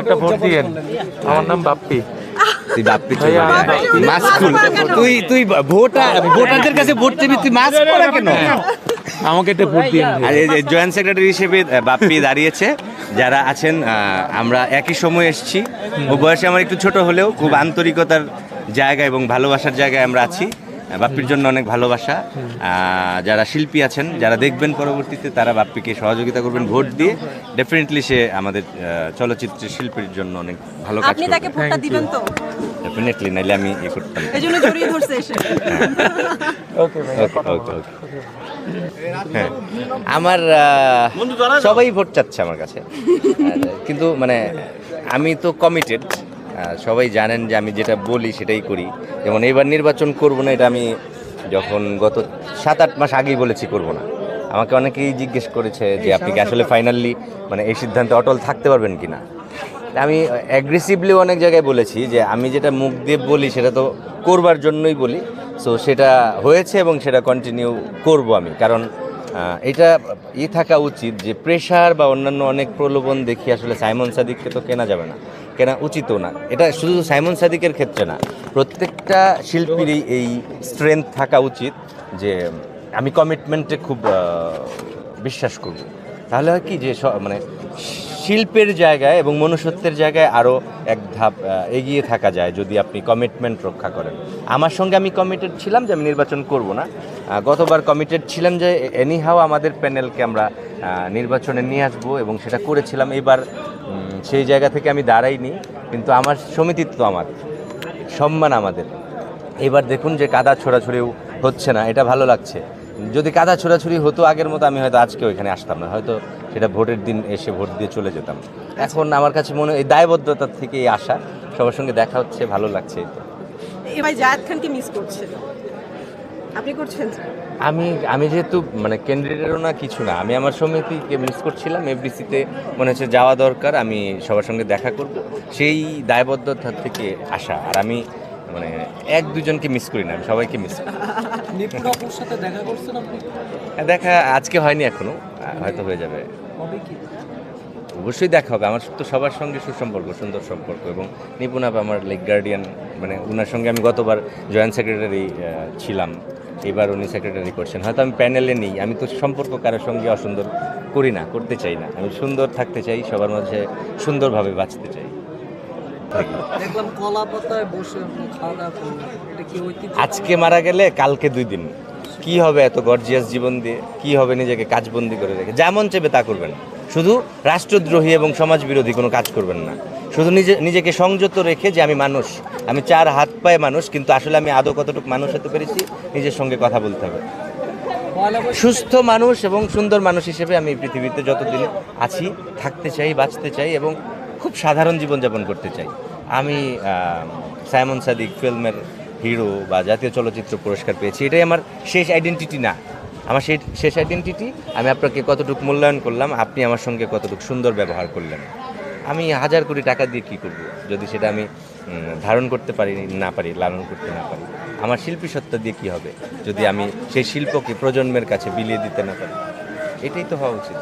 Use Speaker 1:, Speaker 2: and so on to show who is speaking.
Speaker 1: একটা ভোট দিয়েন। আমার নাম বাপ্পি।
Speaker 2: তুই বাপ্পি তুই
Speaker 1: ভাইয়া, আমি বাপ্পি।
Speaker 2: মাস্ক খুল। তুই তুই ভোটার ভোটারদের কাছে ভোট দিবি তুই মাস্ক পরা কেন?
Speaker 1: আমাকে একটা ভোট
Speaker 2: আর জয়েন্ট সেক্রেটারি হিসেবে বাপ্পি দাঁড়িয়েছে। যারা আছেন আমরা একই সময় এসেছি। ও বয়সে আমার একটু ছোট হলেও খুব আন্তরিকতার জায়গা এবং ভালোবাসার জায়গায় আমরা আছি। বাপ্পির জন্য অনেক ভালোবাসা। যারা শিল্পী আছেন যারা দেখবেন পরবর্তীতে তারা বাপ্পিকে সহযোগিতা করবেন ভোট দিয়ে। ডেফিনেটলি সে আমাদের আহ, চলচ্চিত্রের শিল্পীর জন্য অনেক ভালো কাজ
Speaker 3: আপনি তাকে ভোটটা দিবেন তো?
Speaker 2: ডেফিনেটলি নাইলে আমি ইয়ে করতাম
Speaker 3: এই জন্য জড়িয়ে ধরছে এসে।
Speaker 1: ওকে
Speaker 2: ওকে ওকে ওকে হ্যাঁ। আমার সবাই ভোট চাচ্ছে আমার কাছে। কিন্তু মানে আমি তো কমিটেড সবাই জানেন যে আমি যেটা বলি সেটাই করি। যেমন এবার নির্বাচন করব না এটা আমি যখন গত সাত আট মাস আগেই বলেছি করব না। আমাকে অনেকেই জিজ্ঞেস করেছে যে আপনি কি আসলে ফাইনালি মানে এই সিদ্ধান্তে অটল থাকতে পারবেন কি না আমি অ্যাগ্রেসিভলি অনেক জায়গায় বলেছি যে আমি যেটা মুখ দিয়ে বলি সেটা তো করবার জন্যই বলি। সো সেটা হয়েছে এবং সেটা কন্টিনিউ করব আমি। কারণ এটা ই থাকা উচিত যে প্রেশার বা অন্যান্য অনেক প্রলোভন দেখি আসলে সাইমন সাদিককে তো কেনা যাবে না। কেনা উচিতও না। এটা শুধু সাইমন সাদিকের ক্ষেত্রে না, প্রত্যেকটা শিল্পীরই এই স্ট্রেংথ থাকা উচিত যে আমি কমিটমেন্টে খুব বিশ্বাস করব। তাহলে হয় কি যে মানে শিল্পের জায়গায় এবং মনুষ্যত্বের জায়গায় আরও এক ধাপ এগিয়ে থাকা যায় যদি আপনি কমিটমেন্ট রক্ষা করেন। আমার সঙ্গে আমি কমিটেড ছিলাম যে আমি নির্বাচন করব না। গতবার কমিটেড ছিলাম যে এনিহাও আমাদের প্যানেলকে আমরা নির্বাচনে নিয়ে আসব এবং সেটা করেছিলাম। এবার সেই জায়গা থেকে আমি দাঁড়াইনি, কিন্তু আমার সমিতিত্ব আমার, সম্মান আমাদের। এবার দেখুন যে কাদা ছোড়াছুড়িও হচ্ছে না, এটা ভালো লাগছে। যদি কাদা ছোড়াছুড়ি হতো আগের মতো, আমি হয়তো আজকে ওইখানে আসতাম না। হয়তো সেটা ভোটের দিন এসে ভোট দিয়ে চলে যেতাম। এখন আমার কাছে মনে হয় এই দায়বদ্ধতার থেকেই আসা। সবার সঙ্গে দেখা হচ্ছে ভালো লাগছে। এই
Speaker 3: এবার জায়েদ খানকে মিস করছে আপনি করছেন?
Speaker 2: আমি আমি যেহেতু মানে ক্যান্ডিডেটও না কিছু না আমি আমার সমিতিকে মিস করছিলাম। এফডিসিতে মনে হচ্ছে যাওয়া দরকার আমি সবার সঙ্গে দেখা করব। সেই দায়বদ্ধতা থেকে আসা। আর আমি মানে এক দুজনকে মিস করি না আমি সবাইকে মিস করি।
Speaker 4: দেখা করছেন আপনি?
Speaker 2: হ্যাঁ, দেখা আজকে হয়নি এখনও। হয়তো হয়ে যাবে।
Speaker 4: কি?
Speaker 2: অবশ্যই দেখা হবে। আমার তো সবার সঙ্গে সুসম্পর্ক সুন্দর সম্পর্ক এবং নিপুণ আপ আমার লেগ গার্ডিয়ান মানে ওনার সঙ্গে আমি গতবার জয়েন্ট সেক্রেটারি ছিলাম। এবার উনি সেক্রেটারি করছেন। হয়তো আমি প্যানেলে নেই। আমি তো সম্পর্ক কারোর সঙ্গে অসুন্দর করি না করতে চাই না। আমি সুন্দর থাকতে চাই সবার মাঝে সুন্দরভাবে বাঁচতে চাই। আজকে মারা গেলে কালকে দুই দিন। কি হবে এত গর্জিয়াস জীবন দিয়ে? কি হবে নিজেকে কাজবন্দি করে রেখে? যেমন চেপে তা করবেন। শুধু রাষ্ট্রদ্রোহী এবং সমাজ বিরোধী কোনো কাজ করবেন না। শুধু নিজে, নিজেকে সংযত রেখে যে আমি মানুষ। আমি চার হাত পায়ে মানুষ, কিন্তু আসলে আমি আদৌ কতটুকু মানুষ হতে পেরেছি, নিজের সঙ্গে কথা বলতে হবে। সুস্থ মানুষ এবং সুন্দর মানুষ হিসেবে আমি পৃথিবীতে যতদিন আছি, থাকতে চাই, বাঁচতে চাই এবং খুব সাধারণ জীবনযাপন করতে চাই। আমি সাইমন সাদিক ফিল্মের হিরো বা জাতীয় চলচ্চিত্র পুরস্কার পেয়েছি। এটাই আমার শেষ আইডেন্টিটি না। আমার সেই শেষ আইডেন্টিটি আমি আপনাকে কতটুকু মূল্যায়ন করলাম, আপনি আমার সঙ্গে কতটুকু সুন্দর ব্যবহার করলেন। আমি হাজার কোটি টাকা দিয়ে কী করব? যদি সেটা আমি ধারণ করতে পারি, না পারি, লালন করতে না পারি, আমার শিল্পী সত্তা দিয়ে কী হবে? যদি আমি সেই শিল্পকে প্রজন্মের কাছে বিলিয়ে দিতে না পারি, এটাই তো হওয়া উচিত।